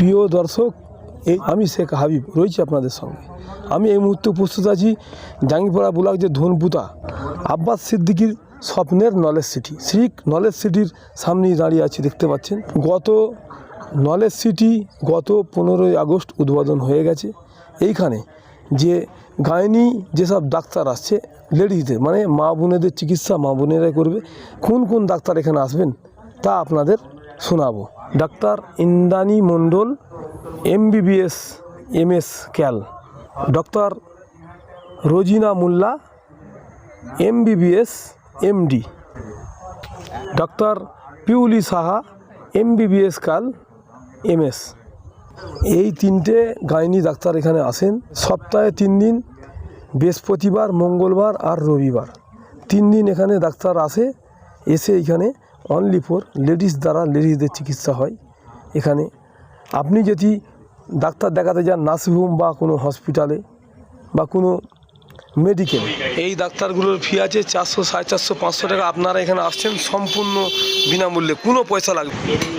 প্রিয় দর্শক, এই আমি শেখ হাবিব, রয়েছি আপনাদের সঙ্গে। আমি এই মুহূর্তে উপস্থিত আছি জাঙ্গিপাড়া ব্লক যে ধনপুতা, আব্বাস সিদ্দিকির স্বপ্নের নলেজ সিটি। শ্রী নলেজ সিটির সামনেই দাঁড়িয়ে আছি, দেখতে পাচ্ছেন। গত নলেজ সিটি, গত পনেরোই আগস্ট উদ্বোধন হয়ে গেছে। এইখানে যে গাইনি যেসব ডাক্তার আসছে লেডিসদের মানে মা বোনেদের চিকিৎসা মা বোনেরাই করবে। কোন কোন ডাক্তার এখানে আসবেন, তা আপনাদের শোনাবো। Doctor Indrani Mondal, MBBS, MS Cal doctor Rozina Molla, MBBS, MD. Doctor Piuli Saha, MBBS Cal, MS. এই তিনটে গাইনি ডাক্তার এখানে আসেন। সপ্তাহে তিন দিন, বৃহস্পতিবার, মঙ্গলবার আর রবিবার। তিন দিন এখানে ডাক্তার আসে, এসে এখানে অনলি ফর লেডিস দ্বারা লেডিসদের চিকিৎসা হয়। এখানে আপনি যদি ডাক্তার দেখাতে যান নার্সিংহোম বা কোনো হসপিটালে বা কোনো মেডিকেল এই ডাক্তারগুলোর ফি আছে চারশো, সাড়ে চারশো, পাঁচশো টাকা। আপনারা এখানে আসছেন সম্পূর্ণ বিনামূল্যে। কোনো পয়সা লাগবে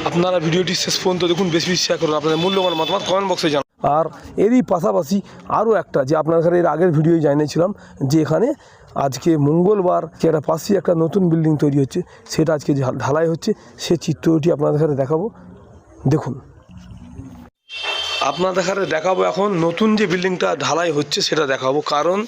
আপনারা ভিডিওটি শেষ পর্যন্ত দেখুন, বেশি বেশি শেয়ার করুন। আপনাদের মূল্যবান মতামত কমেন্ট বক্সে আর এরই পাশাপাশি আরও একটা যে আপনাদের এর আগের ভিডিও জানিয়েছিলাম যে এখানে আজকে মঙ্গলবার যে একটা পাশেই একটা নতুন বিল্ডিং তৈরি হচ্ছে, সেটা আজকে ঢালাই হচ্ছে, সে চিত্রটি আপনাদের কাছে দেখাবো। দেখুন। আপনাদের কাছে দেখাবো এখন নতুন যে বিল্ডিংটা ঢালাই হচ্ছে, সেটা দেখাবো। কারণ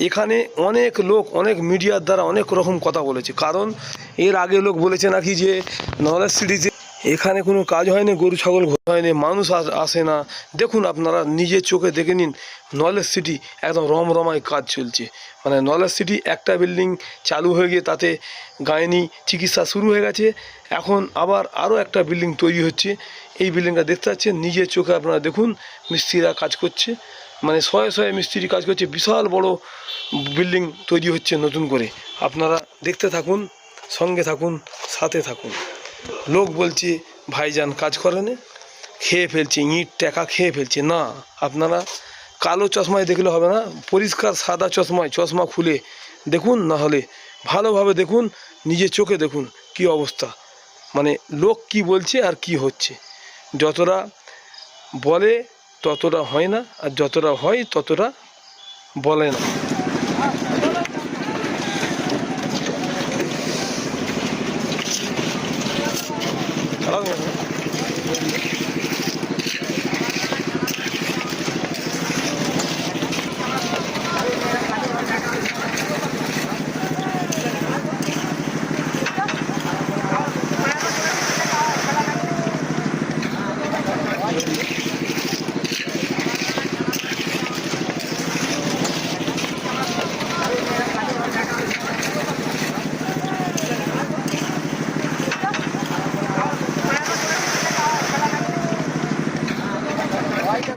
এখানে অনেক লোক, অনেক মিডিয়ার দ্বারা অনেক রকম কথা বলেছে। কারণ এর আগে লোক বলেছে নাকি যে নলেজ সিটিতে এখানে কোনো কাজ হয়নি, গরু, ছাগল হয়নি, মানুষ আস- না। দেখুন আপনারা নিজের চোখে দেখে নিন, নলেজ সিটি একদম রমরমায় কাজ চলছে। মানে নলেজ সিটি একটা বিল্ডিং চালু হয়ে গিয়ে তাতে গাইনি চিকিৎসা শুরু হয়ে গেছে। এখন আবার আরও একটা বিল্ডিং তৈরি হচ্ছে। এই বিল্ডিংটা দেখতে পাচ্ছেন, নিজের চোখে আপনারা দেখুন, মিস্ত্রিরা কাজ করছে। মানে শয়ে শয়ে মিস্ত্রি কাজ করছে, বিশাল বড় বিল্ডিং তৈরি হচ্ছে নতুন করে। আপনারা দেখতে থাকুন, সঙ্গে থাকুন, সাথে থাকুন। লোক বলছে, ভাইজান কাজ করে না খেয়ে ফেলছে, ইঁট টাকা খেয়ে ফেলছে। না, আপনারা কালো চশমায় দেখলে হবে না, পরিষ্কার সাদা চশমায়, চশমা খুলে দেখুন, না হলে ভালোভাবে দেখুন, নিজের চোখে দেখুন কি অবস্থা। মানে লোক কি বলছে আর কি হচ্ছে। যতটা বলে ততটা হয় না, আর যতটা হয় ততটা বলে না।